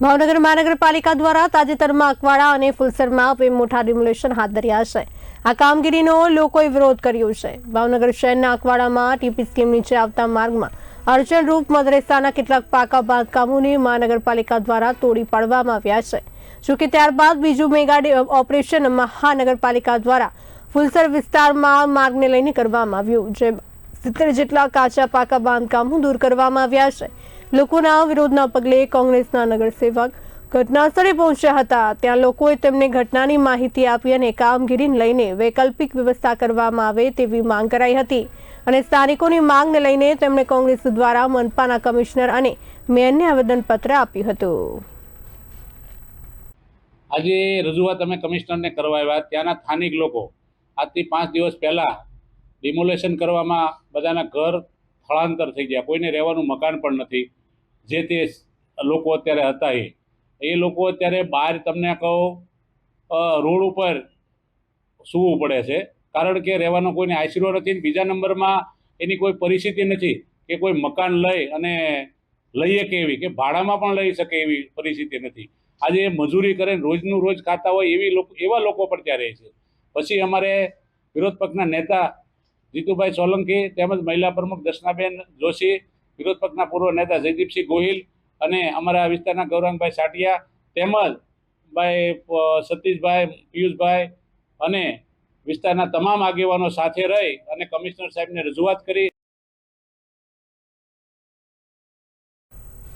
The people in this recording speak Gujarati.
ભાવનગર મહાનગરપાલિકા દ્વારા તાજેતરમાં અકવાડા અને ફુલસરમાં બે મોટા ડિમોલેશન હાથ ધર્યા છે. આ કામગીરીનો લોકોએ વિરોધ કર્યો છે. ભાવનગર શહેરના અકવાડામાં ટીપી સ્કીમ નીચે આવતા માર્ગમાં અડચણરૂપ મદરેસાના કેટલાક પાકા બાંધકામોને મહાનગરપાલિકા દ્વારા તોડી પાડવામાં આવ્યા છે. જોકે ત્યારબાદ બીજું મેગા ઓપરેશન મહાનગરપાલિકા દ્વારા ફુલસર વિસ્તારમાં માર્ગને લઈને કરવામાં આવ્યું જે સિત્તેર જેટલા કાચા પાકા બાંધકામો દૂર કરવામાં આવ્યા છે. લોકોના વિરોધના પગલે કોંગ્રેસના નગરસેવક ઘટના સ્થળે પહોંચ્યા હતા. ત્યાં લોકોએ તેમને ઘટનાની માહિતી આપી અને કામગીરીને લઈને વૈકલ્પિક વ્યવસ્થા કરવામાં આવે તેવી માંગ કરાઈ હતી અને સ્થાનિકોની માંગને લઈને તેમણે કોંગ્રેસ દ્વારા મનપાના કમિશનર અને મેયરને આવેદનપત્ર આપ્યું હતું. આજે રજૂઆત અમે કમિશનરને કરવા આવ્યા. ત્યાંના સ્થાનિક લોકો આજથી પાંચ દિવસ પહેલાં ડિમોલેશન કરવામાં બધાના ઘર સ્થળાંતર થઈ ગયા. કોઈને રહેવાનું મકાન પણ નથી. જે તે લોકો અત્યારે હતા એ. એ લોકો અત્યારે બહાર તમને કહો રોડ ઉપર સૂવું પડે છે. કારણ કે રહેવાનો કોઈને આશરો નથી બીજા નંબરમાં એની કોઈ પરિસ્થિતિ નથી કે કોઈ મકાન લઈ અને લઈએ કે એવી, કે ભાડામાં પણ લઈ શકે એવી પરિસ્થિતિ નથી. આજે એ મજૂરી કરે રોજનું રોજ ખાતા હોય એવી લોકો, એવા લોકો પણ ત્યાં રહે છે. પછી અમારે વિરોધ પક્ષના નેતા જીતુભાઈ સોલંકી તેમજ મહિલા પ્રમુખ દર્શનાબેન જોશી, વિરોધ પક્ષના પૂર્વ નેતા જયદીપસિંહ ગોહિલ અને અમારા વિસ્તારના ગૌરાંગભાઈ સાટિયા તેમજ ભાઈ સતીશભાઈ, પિયુષભાઈ અને વિસ્તારના તમામ આગેવાનો સાથે રહી અને કમિશનર સાહેબને રજૂઆત કરી.